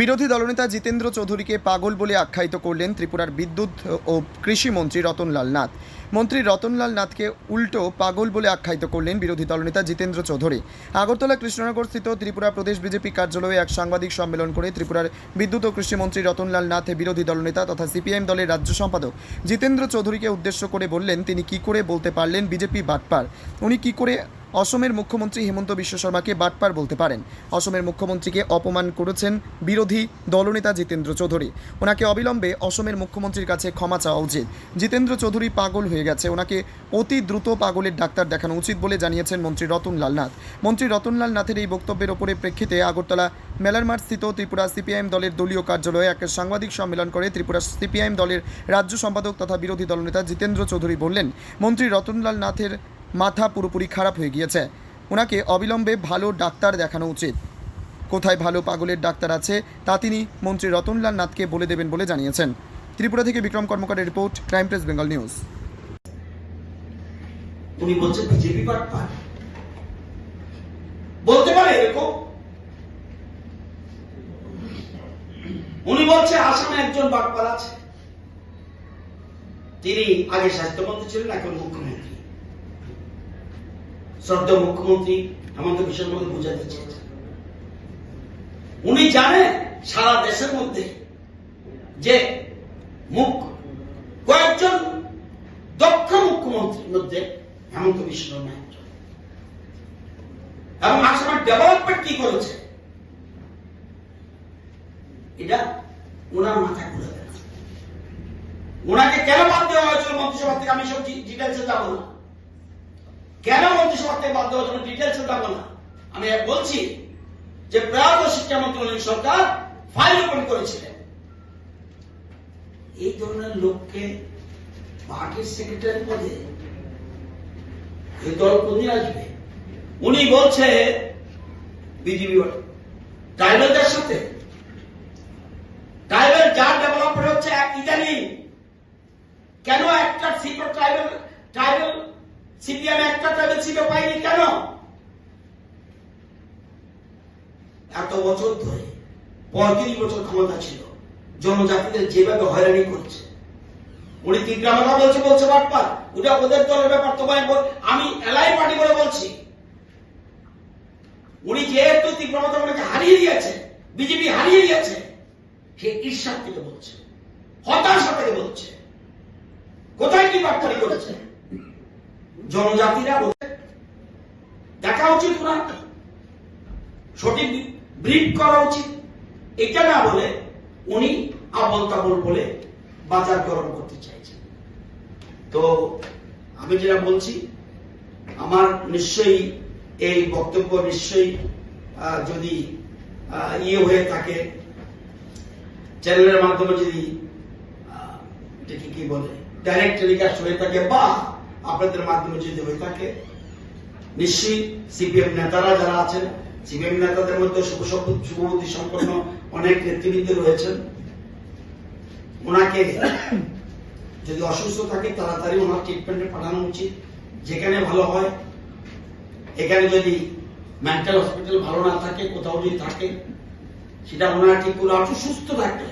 বিরোধী দলনেতা জিতেন্দ্র চৌধুরীকে পাগল বলে আখ্যায়িত করলেন ত্রিপুরার বিদ্যুৎ ও কৃষিমন্ত্রী রতনলাল নাথ। মন্ত্রী রতনলাল নাথকে উল্টো পাগল বলে আখ্যায়িত করলেন বিরোধী দলনেতা জিতেন্দ্র চৌধুরী। আগরতলা কৃষ্ণনগর স্থিত ত্রিপুরা প্রদেশ বিজেপি কার্যালয়ে এক সাংবাদিক সম্মেলন করে ত্রিপুরার বিদ্যুৎ ও কৃষিমন্ত্রী রতনলাল নাথ বিরোধী দলনেতা তথা সিপিআইএম দলের রাজ্য সম্পাদক জিতেন্দ্র চৌধুরীকে উদ্দেশ্য করে বললেন, তিনি কি করে বলতে পারলেন বিজেপি বাটপার? উনি কি করে অসমের মুখ্যমন্ত্রী হেমন্ত বিশ্ব শর্মাকে বাটপার বলতে পারেন। অসমের মুখ্যমন্ত্রীকে অপমান করেছেন বিরোধী দলনেতা জিতেন্দ্র চৌধুরী। ওনাকে অবিলম্বে অসমের মুখ্যমন্ত্রীর কাছে ক্ষমা চাওয়া উচিত। জিতেন্দ্র চৌধুরী পাগল হয়ে গেছে। ওনাকে অতি দ্রুত পাগলের ডাক্তার দেখানো উচিত বলে জানিয়েছেন মন্ত্রী রতনলাল নাথ। মন্ত্রী রতনলাল নাথের এই বক্তব্যের ওপরে প্রেক্ষিতে আগরতলা মেলারমাঠ স্থিত ত্রিপুরা সিপিআইএম দলের দলীয় কার্যালয়ে এক সাংবাদিক সম্মেলন করে ত্রিপুরা সিপিআইএম দলের রাজ্য সম্পাদক তথা বিরোধী দলনেতা জিতেন্দ্র চৌধুরী বললেন, মন্ত্রী রতনলাল নাথের মাথা পুরোপুরি খারাপ হয়ে গিয়েছে। ওনাকে অবিলম্বে ভালো ডাক্তার দেখানো উচিত। কোথায় ভালো পাগলের ডাক্তার আছে, তা তিনি মন্ত্রী রতনলাল নাথকে বলে দেবেন বলে জানিয়েছেন। ত্রিপুরা থেকে Bikram কর্মকারের report, crime press, Bengal news. উনি বলছেন বিজেপি বলতে পারে এরকম? উনি বলছে, আসামে একজন বাটপাল আছে। তিনি আগে স্বাস্থ্যমন্ত্রী ছিলেন, এখন মুখ্যমন্ত্রী। শ্রদ্ধা মুখ্যমন্ত্রী হেমন্ত বিশ্ব শর্মাকে বোঝাতে চেয়েছেন। উনি জানেন সারা দেশের মধ্যে যে মুখ, কয়েকজন দক্ষ মুখ্যমন্ত্রীর মধ্যে হেমন্ত বিশ্ব এবং আসামের ডেভেলপমেন্ট কি করেছে? এটা ওনার মাথায় ঘুরে। ওনাকে কেন বাদ দেওয়া হয়েছিল মন্ত্রিসভা থেকে? আমি সব ডিটেলসে যাব না। কেন মন্ত্রিসভা থেকে বাদ দেওয়া হয়েছিল ডিটেলসে যাব না। আমি বলছি যে প্রয়াত শিক্ষামন্ত্রী অনিল সরকার ফাইল ওপেন করেছিলেন। এই ধরনের লোককে পার্টির সেক্রেটারি পদে এই দল কোনদিন আসবে? উনি বলছে বিজেপি ট্রাইবেলদের সাথে? ট্রাইবেল যার ডেভেলপমেন্ট হচ্ছে ইদানিং। কেন একটা সিটও ট্রাইবেল ট্রাইবেল সিপিএম একটা ট্রাইবেল সিটও পাইনি কেন? এত বছর ধরে, পঁয়ত্রিশ বছর ক্ষমতা ছিল, জনজাতিদের যেভাবে হয়রানি করছে। উনি তিনটা কথা বলছে বলছে বাটপার ওটা ওদের দলের ব্যাপার তোমায় আমি এলাই পার্টি বলে বলছি। উনি যেহেতু তীব্রমতা ওনাকে হারিয়ে দিয়েছে, বিজেপি হারিয়ে দিয়েছে, সে ঈর্ষার থেকে বলছে, হতাশা থেকে বলছে। কোথায় কি বার্তারি করেছে? জনজাতিরা দেখা উচিত ওনার সঠিক ব্রিফ করা উচিত। এটা না বলে উনি আবল তাবল বলে বাজার গরম করতে চাইছেন। তো আমি যেটা বলছি, আমার নিশ্চয়ই এই বক্তব্য নিশ্চয়ই যদি ইয়ে হয়ে থাকে চ্যানেলের মাধ্যমে যদি কি বলে ডাইরেক্ট টেলিকাস্ট হয়ে থাকে বা আপনাদের মাধ্যমে যদি হয়ে থাকে, নিশ্চয়ই সিপিএম নেতারা যারা আছেন, সিপিএম নেতাদের মধ্যে শুভ- শুভবুদ্ধি সম্পন্ন অনেক নেতৃবৃন্দ রয়েছেন। ওনাকে যদি অসুস্থ থাকে, তাড়াতাড়ি ওনার ট্রিটমেন্টে পাঠানো উচিত। যেখানে ভালো হয়, এখানে যদি মেন্টাল হসপিটাল ভালো না থাকে, কোথাও যদি থাকে, সেটা ওনারা ঠিক করে সুস্থ থাকলে।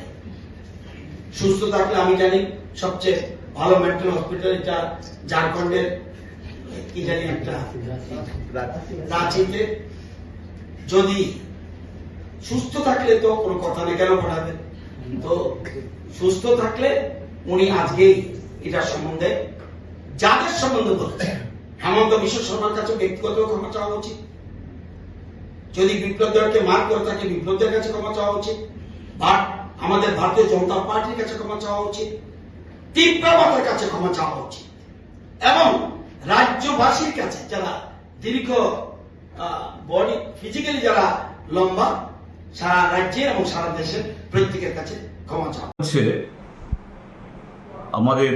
সুস্থ থাকলে আমি জানি সবচেয়ে ভালো মেন্টাল হসপিটাল এটা ঝাড়খণ্ডের, কি জানি একটা রাঁচিতে। যদি সুস্থ থাকলে তো কোনো কথা নেই, কেন পাঠাবে তো সুস্থ থাকলে উনি আজকেই এটার সম্বন্ধে, যাদের সম্বন্ধে বলছে, হেমন্ত বিশ্ব শর্মার কাছে ব্যক্তিগত ক্ষমা চাওয়া উচিত। যদি বিপ্লবদেরকে মার করে থাকে বিপ্লবদের কাছে ক্ষমা চাওয়া উচিত। বা আমাদের ভারতীয় জনতা পার্টির কাছে ক্ষমা চাওয়া উচিত। তীব্রবাদের কাছে ক্ষমা চাওয়া উচিত। এবং রাজ্যবাসীর কাছে যারা দীর্ঘ বডি ফিজিক্যালি যারা লম্বা, সারা রাজ্যের এবং সারা দেশের প্রত্যেকের কাছে ক্ষমা চাওয়া হচ্ছে আমাদের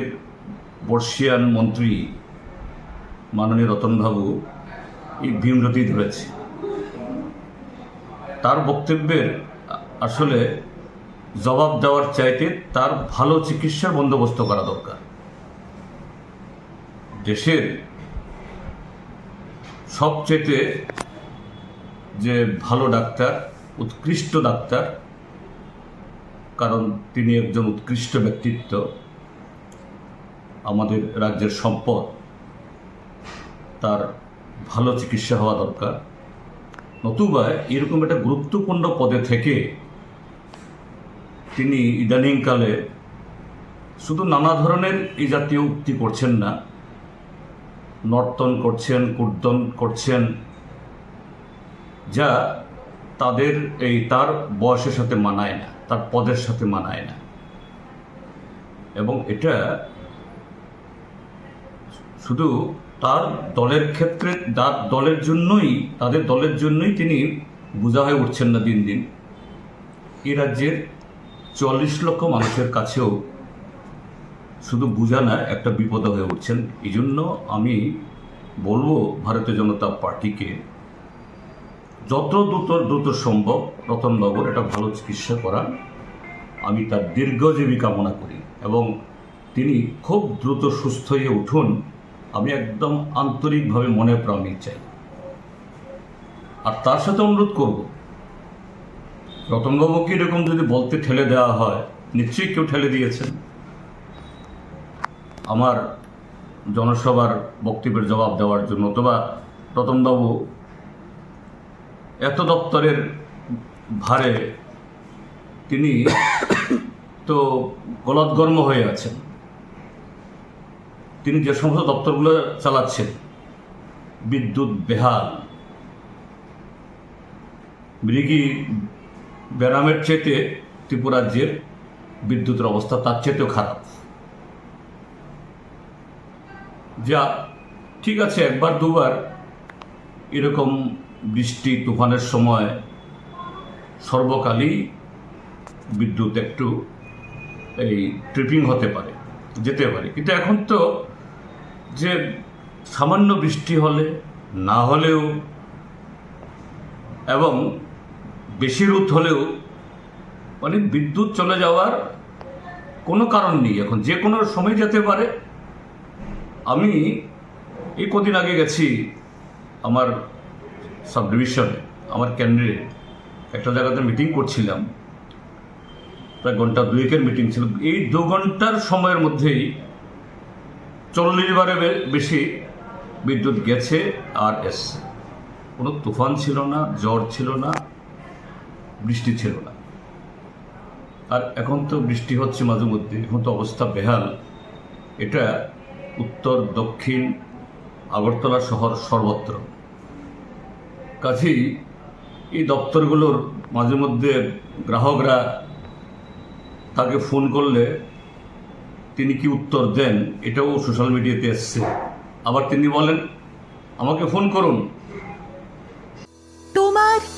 বর্ষিয়ান মন্ত্রী মাননীয় রতনবাবু এই ভীমরতি ধরেছে। তার বক্তব্যের আসলে জবাব দেওয়ার চাইতে তার ভালো চিকিৎসার বন্দোবস্ত করা দরকার। দেশের সবচেয়ে যে ভালো ডাক্তার, উৎকৃষ্ট ডাক্তার, কারণ তিনি একজন উৎকৃষ্ট ব্যক্তিত্ব, আমাদের রাজ্যের সম্পদ, তার ভালো চিকিৎসা হওয়া দরকার। নতুবা এরকম একটা গুরুত্বপূর্ণ পদে থেকে তিনি ইদানিংকালে শুধু নানা ধরনের এই জাতীয় উক্তি করছেন না, নর্তন করছেন কুর্দন করছেন, যা তাদের এই তার বয়সের সাথে মানায় না, তার পদের সাথে মানায় না। এবং এটা শুধু তার দলের ক্ষেত্রে, তার দলের জন্যই, তাদের দলের জন্যই তিনি বোঝা হয়ে উঠছেন না দিন দিন। এ রাজ্যের চল্লিশ লক্ষ মানুষের কাছেও শুধু বোঝা না একটা বিপদ হয়ে উঠছেন। এই জন্য আমি বলব ভারতীয় জনতা পার্টিকে, যত দ্রুত দ্রুত সম্ভব রতনবাবুর একটা ভালো চিকিৎসা করা আমি তার দীর্ঘজীবী কামনা করি এবং তিনি খুব দ্রুত সুস্থ হয়ে উঠুন, আমি একদম আন্তরিকভাবে মনে প্রাণী চাই। আর তার সাথে অনুরোধ করব রতনবাবুকে এরকম যদি বলতে ঠেলে দেওয়া হয়, নিশ্চয়ই কেউ ঠেলে দিয়েছেন। আমার জনসভার বক্তব্যের জবাব দেওয়ার জন্য, অথবা রতনবাবু এত দপ্তরের ভারে তিনি তো গলদগর্ম হয়ে আছেন। তিনি যে সমস্ত দপ্তরগুলো চালাচ্ছেন, বিদ্যুৎ, বেহাল মৃগী ব্যারামের চেতে ত্রিপুরাজ্যের বিদ্যুতের অবস্থা তার চেতেও খারাপ। যা ঠিক আছে, একবার দুবার এরকম বৃষ্টি, তুফানের সময় সর্বকালই বিদ্যুৎ একটু এই ট্রিপিং হতে পারে, যেতে পারে। কিন্তু এখন তো যে সামান্য বৃষ্টি হলে, না হলেও এবং বেশি রোদ হলেও মানে বিদ্যুৎ চলে যাওয়ার কোনো কারণ নেই। এখন যে কোনো সময় যেতে পারে। আমি এই কদিন আগে গেছি আমার সাব ডিভিশনে আমার ক্যান্ডিডেট একটা জায়গাতে মিটিং করছিলাম। প্রায় ঘণ্টা দুয়েকের মিটিং ছিল। এই দু ঘণ্টার সময়ের মধ্যেই চল্লিশ বারে বেশি বিদ্যুৎ গেছে আর এসছে। কোনো তুফান ছিল না জ্বর ছিল না। বৃষ্টি ছিল না। আর এখন তো বৃষ্টি হচ্ছে মাঝে মধ্যে, এখন তো অবস্থা বেহাল। এটা উত্তর, দক্ষিণ, আগরতলা শহর সর্বত্র। কাছেই এই দপ্তরগুলোর মাঝে মধ্যে গ্রাহকরা তাকে ফোন করলে তিনি কি উত্তর দেন, এটাও সোশ্যাল মিডিয়াতে এসছে। আবার তিনি বলেন, আমাকে ফোন করুন।